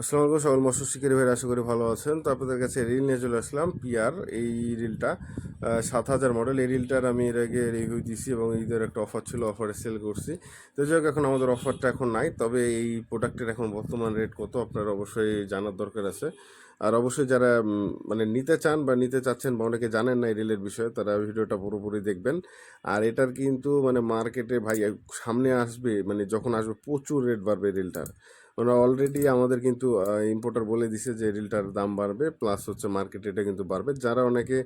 আসসালামু আলাইকুম, সকল মৎস্য শিকারি ভাইরা আশা করি ভালো আছেন। তো আপনাদের কাছে রিল নিয়ে চলে আসলাম পিয়ার এই রিলটা। সাত হাজার মডেল, এই রিলটার আমি এর আগে রিভিউ দিছি এবং ঈদের একটা অফার ছিল অফারে সেল করছি। তো যাই এখন আমাদের অফারটা এখন নাই, তবে এই প্রোডাক্টের এখন বর্তমান রেট কত আপনার অবশ্যই জানার দরকার আছে। আর অবশ্যই যারা মানে নিতে চান বা নিতে চাচ্ছেন বা অনেকে জানেন না এই রিলের বিষয়ে, তারা ভিডিওটা পুরোপুরি দেখবেন। আর এটার কিন্তু মানে মার্কেটে ভাই সামনে আসবে মানে যখন আসবে প্রচুর রেট বাড়বে রিলটার ওরা অলরেডি আমাদের কিন্তু ইম্পোর্টার বলে দিছে যে রিলটার দাম বাড়বে প্লাস হচ্ছে মার্কেট এটা কিন্তু বাড়বে। যারা অনেকে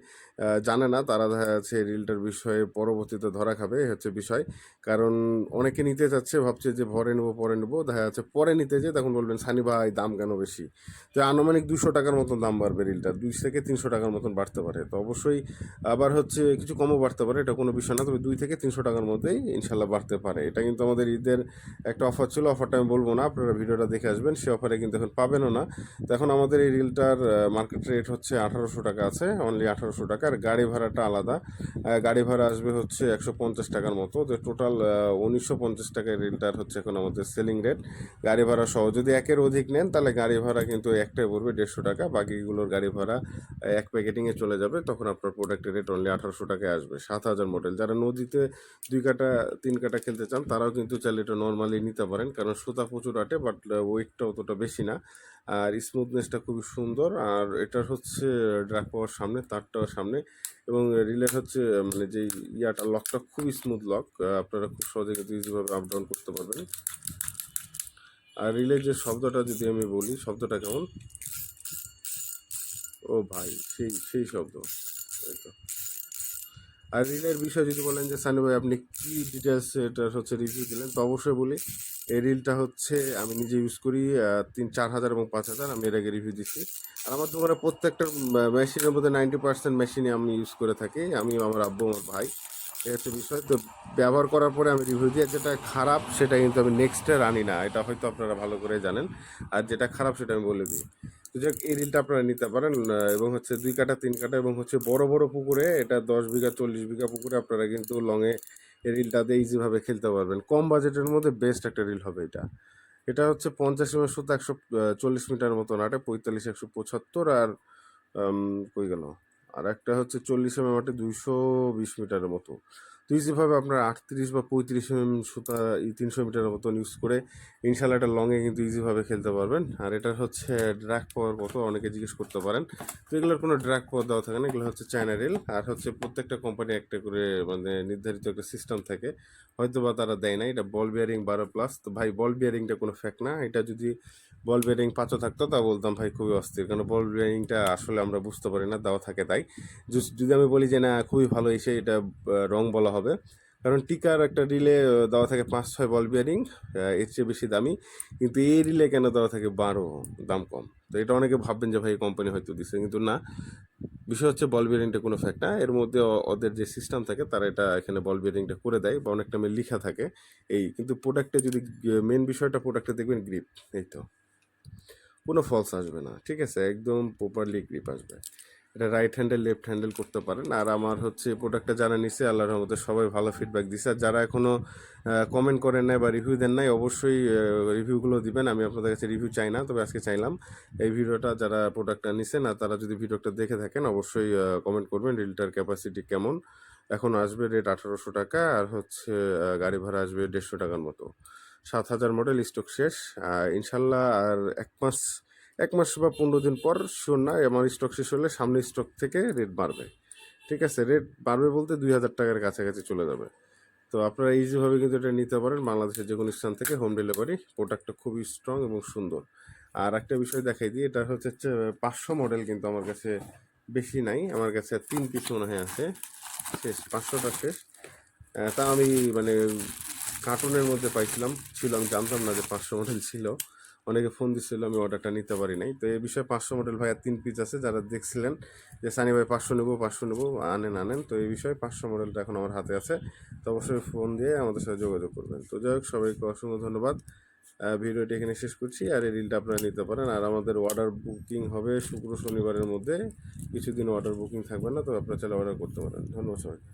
জানে না, তারা যাচ্ছে রিলটার বিষয়ে পরবর্তীতে ধরা খাবে হচ্ছে বিষয়। কারণ অনেকে নিতে চাচ্ছে, ভাবছে যে ভরে নেব, পরে নেব, দেখা যাচ্ছে পরে নিতে যে তখন বলবেন, সানি ভাই, দাম কেন বেশি? তো আনুমানিক দুশো টাকার মতন দাম বাড়বে রিলটা দুই থেকে তিনশো টাকার মতন বাড়তে পারে। তো অবশ্যই আবার হচ্ছে কিছু কমও বাড়তে পারে, এটা কোনো বিষয় না। তবে দুই থেকে তিনশো টাকার মধ্যেই ইনশাল্লাহ বাড়তে পারে। এটা কিন্তু আমাদের ঈদের একটা অফার ছিল। অফারটা আমি বলব না, আপনারা ভিডিওটা দেখে আসবেন। সে অফারে কিন্তু এখন পাবেনও না। তো এখন আমাদের এই রিলটার মার্কেট রেট হচ্ছে আঠারোশো টাকা আছে অনলি আঠারোশো টাকা। আর গাড়ি ভাড়াটা আলাদা। গাড়ি ভাড়া আসবে হচ্ছে একশো পঞ্চাশ টাকার মতো। তো টোটাল উনিশশো পঞ্চাশ টাকায় রিলটার হচ্ছে এখন আমাদের সেলিং রেট গাড়ি ভাড়া সহ যদি একের অধিক নেন, তাহলে গাড়ি ভাড়া কিন্তু একটাই পড়বে দেড়শো টাকা। বাকিগুলোর গাড়ি ভাড়া এক প্যাকেটিংয়ে চলে যাবে, তখন আপনার প্রোডাক্টের রেট অনলি আঠারোশো টাকায় আসবে। সাত হাজার মডেল যারা নদীতে দুই কাটা, তিন কাটা খেলতে চান, তারাও কিন্তু চাইলে এটা নর্মালি নিতে পারেন, কারণ সুতা প্রচুর আটে বাট ওয়েটটা অতটা বেশি না। আর স্মুথনেসটা খুবই সুন্দর, আর এটা হচ্ছে ড্রাগ পাওয়ার সামনে, তারটাও সামনে, এবং রিলের হচ্ছে মানে যে ইয়াটা লকটা খুবই স্মুথ লক আপনারা খুব সহজে কিন্তু ইজিভাবে আপ ডাউন করতে পারবেন। আর রিলের যে শব্দটা যদি আমি বলি, শব্দটা কেমন? ও ভাই, সেই সেই শব্দ। তো আর রিলের বিষয়ে যদি বলেন যে, সানি ভাই, আপনি কি ডিটেলস এটা হচ্ছে রিভিউ দিলেন? তো অবশ্যই বলি, এই রিলটা হচ্ছে, আমি নিজে ইউজ করি তিন, চার হাজার এবং পাঁচ হাজার, আমি এর আগে রিভিউ দিচ্ছি আর আমার দোকানে প্রত্যেকটা মেশিনের মধ্যে নাইনটি পার্সেন্ট মেশিনই আমি ইউজ করে থাকি। আমি, আমার আব্বু, আমার ভাই, এই হচ্ছে বিষয়। তো ব্যবহার করার পরে আমি রিভিউ দিই, আর যেটা খারাপ, সেটা কিন্তু আমি নেক্সটে আনি না। এটা হয়তো আপনারা ভালো করে জানেন। আর যেটা খারাপ, সেটা আমি বলে দিই। যাক, এই রিলটা আপনারা নিতে পারেন এবং হচ্ছে দুই কাটা তিন কাটা এবং হচ্ছে বড় বড় পুকুরে, এটা দশ বিঘা, চল্লিশ বিঘা পুকুরে আপনারা কিন্তু লংয়ে এই রিলটা দিয়ে ইজিভাবে খেলতে পারবেন। কম বাজেটের মধ্যে বেস্ট একটা রিল হবে এটা। এটা হচ্ছে পঞ্চাশ এম সুতো একশো চল্লিশ মিটার মতো আটে পঁয়তাল্লিশ, একশো পঁচাত্তর, আর কই গেল? আর একটা হচ্ছে চল্লিশ এম আটে দুইশো বিশ মিটারের মতো। তো ইজিভাবে আপনার আটত্রিশ বা পঁয়ত্রিশ এম সুতা, এই তিনশো মিটারের মতন ইউজ করে ইনশাল্লাহ এটা লংয়ে কিন্তু ইজিভাবে খেলতে পারবেন। আর এটা হচ্ছে ড্রাগ পাওয়ার কত অনেকে জিজ্ঞেস করতে পারেন। তো এগুলোর কোনো ড্রাগ পাওয়ার দেওয়া থাকে না, এগুলো হচ্ছে চায়না রেল আর হচ্ছে প্রত্যেকটা কোম্পানি একটা করে মানে নির্ধারিত একটা সিস্টেম থাকে। হয়তো বা তারা দেয় না এটা বল বিয়ারিং বারো প্লাস তো ভাই বল বিয়ারিংটা কোনো ফ্যাক্ট না। এটা যদি বল বিয়ারিং পাঁচও থাকতো, তা বলতাম ভাই খুবই অস্থির। কারণ বল বিয়ারিংটা আসলে আমরা বুঝতে পারি না, দেওয়া থাকে তাই। যদি আমি বলি যে না, খুবই ভালো এসে এটা রং বলা হবে কারণ টিকার একটা রিলে দেওয়া থাকে পাঁচ, ছয় বল বিয়ারিং এর চেয়ে বেশি দামি। কিন্তু এই রিলে কেন দেওয়া থাকে বারো? দাম কম। তো এটা অনেকে ভাববেন যে, ভাই কোম্পানি হয়তো দিচ্ছে কিন্তু না। বিষয় হচ্ছে বল বিয়ারিংটা কোনো ফ্যাক্ট না। এর মধ্যে ওদের যে সিস্টেম থাকে, তারা এটা এখানে বল বিয়ারিংটা করে দেয় বা অনেক টাইমে লেখা থাকে এই। কিন্তু প্রোডাক্টে যদি মেন বিষয়টা প্রোডাক্টে দেখবেন গ্রিপ এই তো। কোনো ফলস আসবে না। ঠিক আছে? একদম প্রপারলি গ্রিপ আসবে। এটা রাইট হ্যান্ডেল লেফট হ্যান্ডেল করতে পারেন। আর আমার হচ্ছে প্রোডাক্টটা যারা নিছে, আল্লাহর রহমতে সবাই ভালো ফিডব্যাক দিছে। আর যারা এখনও কমেন্ট করেন নাই বা রিভিউ দেন নাই, অবশ্যই রিভিউগুলো দিবেন। আমি আপনাদের কাছে রিভিউ চাই না, তবে আজকে চাইলাম। এই ভিডিওটা যারা প্রোডাক্টটা নিছেন আর তারা যদি ভিডিওটা দেখে থাকেন, অবশ্যই কমেন্ট করবেন রিলটার ক্যাপাসিটি কেমন। এখন আসবে রেট আঠারোশো টাকা, আর হচ্ছে গাড়ি ভাড়া আসবে দেড়শো টাকার মতো। সাত হাজার মডেল স্টক শেষ। ইনশাল্লাহ আর এক মাস এক মাস বা পনেরো দিন পর শিওর না, আমার স্টক শেষ হলে সামনে স্টক থেকে রেট বাড়বে। ঠিক আছে? রেট বাড়বে বলতে দুই হাজার টাকার কাছাকাছি চলে যাবে। তো আপনারা ইজিভাবে কিন্তু এটা নিতে পারেন। বাংলাদেশের যে কোনো স্থান থেকে হোম ডেলিভারি প্রোডাক্টটা খুবই স্ট্রং এবং সুন্দর। আর একটা বিষয় দেখাই দিই, এটা হচ্ছে হচ্ছে পাঁচশো মডেল কিন্তু আমার কাছে বেশি নাই। আমার কাছে তিন পিস মনে হয় আছে। শেষ, পাঁচশোটা শেষ। তা আমি মানে কার্টুনের মধ্যে পাইছিলাম ছিল আমি জানতাম না যে পাঁচশো মডেল ছিল। অনেকে ফোন দিচ্ছিল, আমি অর্ডারটা নিতে পারি নাই। তো এই বিষয়ে পাঁচশো মডেল ভাই আর তিন পিস আছে, যারা দেখছিলেন যে, সানি ভাই পাঁচশো নেব পাঁচশো নেব, আনেন আনেন। তো এই বিষয়ে পাঁচশো মডেলটা এখন আমার হাতে আছে। তো অবশ্যই ফোন দিয়ে আমাদের সাথে যোগাযোগ করবেন। তো যাই হোক, সবাইকে অসংখ্য ধন্যবাদ। ভিডিওটি এখানে শেষ করছি। আর এই রিলটা আপনারা নিতে পারেন। আর আমাদের অর্ডার বুকিং হবে শুক্র শনিবারের মধ্যে। কিছুদিন অর্ডার বুকিং থাকবে না তো আপনারা চাইলে অর্ডার করতে পারেন। ধন্যবাদ সবাইকে।